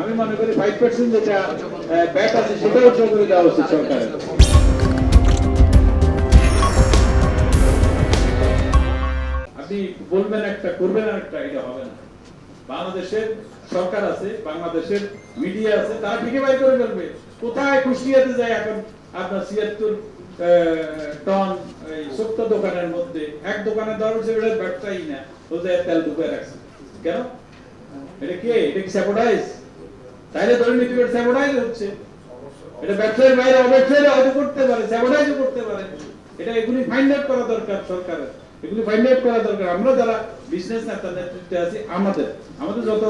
আমি মনে করি ফাইভ পার্সেন্ট যেটা ব্যাট আছে সেটাও উঠে করে দেওয়া উচিত সরকারের। আপনি বলবেন একটা, করবেন একটা, এটা হবে না। বাংলাদেশের সরকার আছে, বাংলাদেশের মিডিয়া আছে, তারা ঠিকই বাই করে ফেলবে। কোথায় কুষ্টিয়াতে যায় এখন আপনার ছিয়াত্তর টন সত্য দোকানের মধ্যে? এক দোকানে ধরো সেটা ব্যবসায়ী না, ও যায় তেল ঢুকে রাখছে। কেন? এটা কে, এটা কি স্যাবোটাইজ তাইলে ধরে নিতে পারে স্যাবোটাইজ হচ্ছে। এটা ব্যবসায়ের বাইরে অব্যবসায়ী হয়তো করতে পারে স্যাবোটাইজও করতে পারে। এটা এগুলি ফাইন্ড আউট করা দরকার সরকারের। এগুলি ফাইন্ড আউট করা দরকার। আমরা যারা বিজনেস নেতা নেতৃত্বে আছি, আমাদের আমাদের যত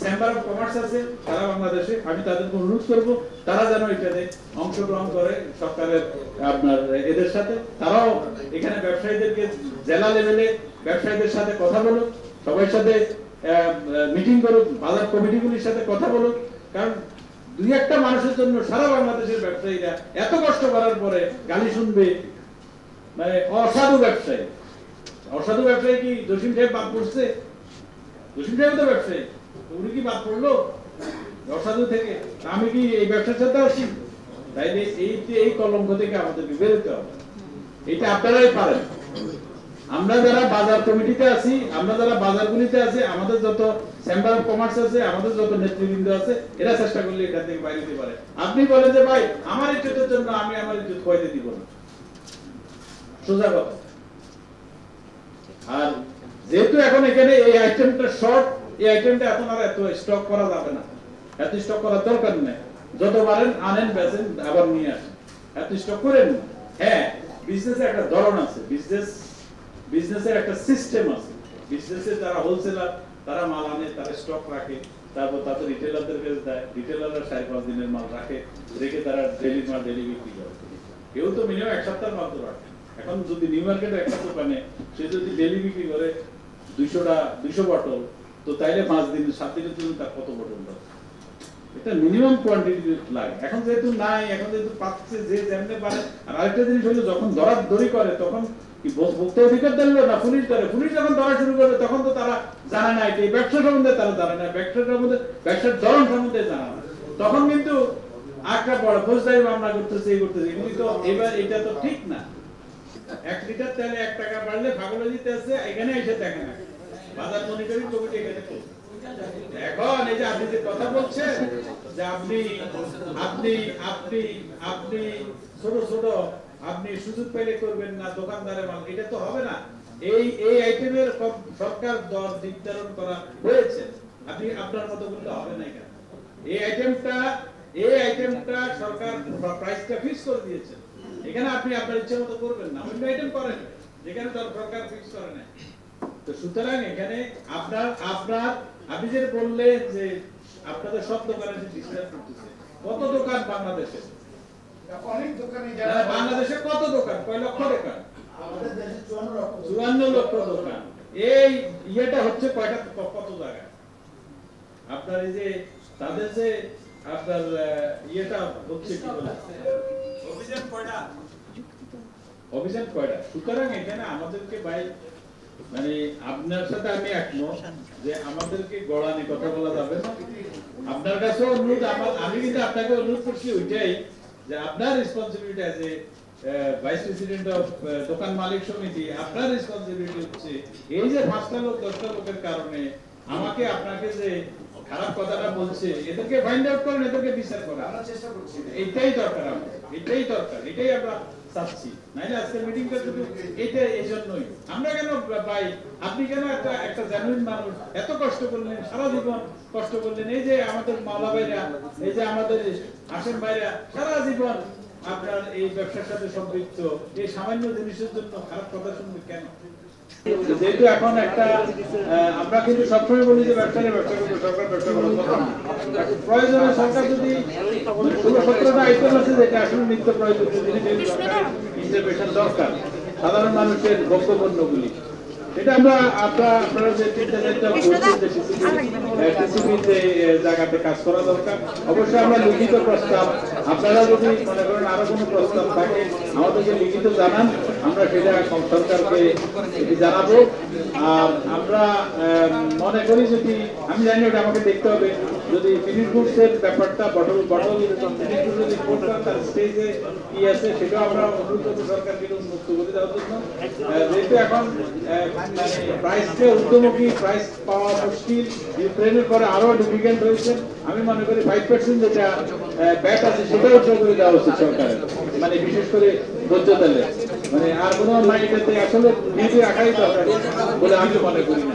চেম্বার অফ কমার্স আছে তারা বাংলাদেশে, আমি তাদেরকে অনুরোধ করব, তারা যেন এটাতে অংশগ্রহণ করে সরকারের, আপনার, এদের সাথে। তারাও এখানে ব্যবসায়ীদেরকে জেলা লেভেলে ব্যবসায়ীদের সাথে কথা বলুক সবার সাথে মিটিং করুক, বাজার কমিটিগুলির সাথে কথা বলুক। কারণ দুই একটা মানুষের জন্য সারা বাংলাদেশের ব্যবসায়ীরা এত কষ্ট করার পরে গালি শুনবে মানে অসাধু ব্যবসায়ী। অসাধু ব্যবসায়ী কি জসিম সাহেব বাদ পড়ছে? জসিম সাহেব তো ব্যবসায়ী। উনি কি বাদ পড়ল? অসাধু থেকে। আমি কি এই ব্যবসার সাথে আছি তাইলে এই এই কলঙ্ক থেকে আমাদেরকে বেরোতে হবে। এটা আপনারাই পারেন। আমরা যারা বাজার কমিটিতে আছি, আমরা যারা বাজারগুলিতে আছি, আমাদের যত চেম্বার অফ কমার্স আছে, আমাদের যত নেতৃবৃন্দ আছে, এরা চেষ্টা করলে এটা থেকে বাইরে দিতে পারে। আপনি বলেন যে, ভাই, আমার ইজ্জতের জন্য আমি আমার ইজ্জত খোয়াইতে দিব না। সোজা কথা। আর যেহেতু এখন এখানে এই আইটেমটা শর্ট এই আইটেমটা এখন আর এত স্টক করা যাবে না। এত স্টক করার দরকার নেই। যত পারেন, আনেন, বেচেন, আবার নিয়ে আসেন। এত স্টক করেন হ্যাঁ বিজনেসের একটা ধরন আছে। বিজনেস বিজনেসের একটা সিস্টেম আছে। বিজনেসে যারা হোলসেলার তারা মাল আনে তারা স্টক রাখে, তারপর তাদের রিটেলারদের কাছে দেয় রিটেলাররা চার পাঁচ দিনের মাল রাখে, রেখে তারা ডেলি মাল ডেলি বিক্রি করে। কেউ তো মিনিমাম এক সপ্তাহের মাল তো রাখে এখন যদি নিউ মার্কেটে একটা দোকানে সে যদি ডেলি বিক্রি করে দুইশোটা, দুইশো বটল তো তাইলে পাঁচ দিন, সাত দিনের জন্য তার কত বটল লাগে এটা মিনিমাম কোয়ান্টিটি লাগে। এখন যেহেতু নাই, এখন যেহেতু পাচ্ছে, যে যেমনে পারে, আর আরেকটা জিনিস হলো যখন ধরার দড়ি করে, তখন ভোক্তা অধিকার দিল না পুলিশ ধরে পুলিশ যখন ধরা শুরু করবে, তখন তো তারা জানে না এটা। ব্যবসা সম্বন্ধে তারা জানে না। ব্যবসার সম্বন্ধে, ব্যবসার ধরন সম্বন্ধে জানে না। তখন কিন্তু আটটা পড়ে ফৌজদারি মামলা করতেছে, এই করতেছে। এগুলি তো এবার এটা তো ঠিক না। এক লিটার তেলে এক টাকা বাড়লে ভাগলে দিতে আছে, এখানে এসে দেখে না। বাজার মনিটরিং কমিটি এখানে করছে। এখন এই যে আপনি যে কথা বলছেন যে আপনি আপনি আপনি আপনি ছোট ছোট, আপনি সুযোগ পেলে করবেন না দোকানদারের মাল, এটা তো হবে না। এই এই আইটেমের সরকার দর নির্ধারণ করা হয়েছে। আপনি, আপনার মতো বললে হবে না এখানে। এই আইটেমটা এই আইটেমটা সরকার প্রাইসটা ফিক্স করে দিয়েছে। এখানে আপনি আপনার ইচ্ছে মতো করবেন না। অন্য আইটেম করেন। যেখানে তার সরকার ফিক্স করে না তো সুতরাং এখানে আপনার আপনার আপনি যে বললেন যে আপনাদের সব দোকানে ডিসকাউন্ট করতেছে কত দোকান বাংলাদেশে? অনেক দোকানে বাংলাদেশে কত দোকান? কয় লক্ষ দোকান? চুয়ান্ন লক্ষ। দোকান। এই ইয়েটা হচ্ছে কয়টা কত জায়গায় আপনার এই যে তাদের যে আপনার ইয়েটা হচ্ছে কি বলে? অভিযান কয়টা? সুতরাং এখানে আমাদেরকে ভাই মানে আপনার সাথে আমি একমত যে আমাদেরকে গড়ানি কথা বলা যাবে না। আপনার কাছে অনুরোধ আমার আমি কিন্তু আপনাকে অনুরোধ করছি ওইটাই যে আপনার রেসপন্সিবিলিটি আছে ভাইস প্রেসিডেন্ট অফ দোকান মালিক সমিতি আপনার রেসপন্সিবিলিটি হচ্ছে এই যে পাঁচটা লোক দশটা লোকের কারণে আমাকে আপনাকে যে খারাপ কথাটা বলছে এদেরকে ফাইন্ড আউট করেন এদেরকে বিচার করেন। আমরা চেষ্টা করছি। এটাই দরকার আমাদের এটাই দরকার এটাই আমরা চাচ্ছি। নাইলে এটা এই জন্যই আমরা কেন ভাই, আপনি কেন একটা একটা জেনুইন মানুষ? এত কষ্ট করলেন, সারা জীবন কষ্ট করলেন। এই যে আমাদের মালা ভাইরা, এই যে আমাদের আসেন ভাইরা, সারা জীবন আপনার এই ব্যবসার সাথে সম্পৃক্ত। এই সামান্য জিনিসের জন্য খারাপ শুনবে কেন? যেহেতু এখন একটা আমরা কিন্তু সবসময় বলি যে ব্যবসায়ী ব্যবসা করবে সরকার ব্যবসা করবে প্রয়োজনে সরকার যদি ষোলো সতেরোটা আইটেম আছে যেটা আসলে নিত্য প্রয়োজনীয় জিনিস দরকার সাধারণ মানুষের ভোগ্যপণ্যগুলি। এটা আমরা আমরা আপনারা যে চিন্তা চিন্তা যে জায়গাতে কাজ করা দরকার। অবশ্যই আমরা লিখিত প্রস্তাব আপনারা যদি মনে করেন আরও কোনো প্রস্তাব থাকে আমাদেরকে লিখিত জানান আমরা সেটা সরকারকে এটি জানাব। আর আমরা মনে করি যদি আমি জানি ওটা আমাকে দেখতে হবে। যদি ফিনিশ গুডসের ব্যাপারটা বটল বটল ফিনিশ গুড যদি করেন তার স্টেজে কি আছে সেটাও আমরা অনুরোধ করব সরকারকে মুক্ত করে দেওয়ার জন্য যেহেতু এখন প্রাইসকে ঊর্ধ্বমুখী প্রাইস পাওয়া মুশকিল ইউক্রেনের পরে আরও ডিফিকাল্ট হয়েছে। আমি মনে করি ফাইভ পার্সেন্ট যেটা ব্যাট আছে সেটাও উঠে করে দেওয়া উচিত সরকারের। মানে বিশেষ করে ধৈর্য তেলে মানে আর কোনো নাই এটাতে আসলে নিজে রাখাই দরকার বলে আমি মনে করি না।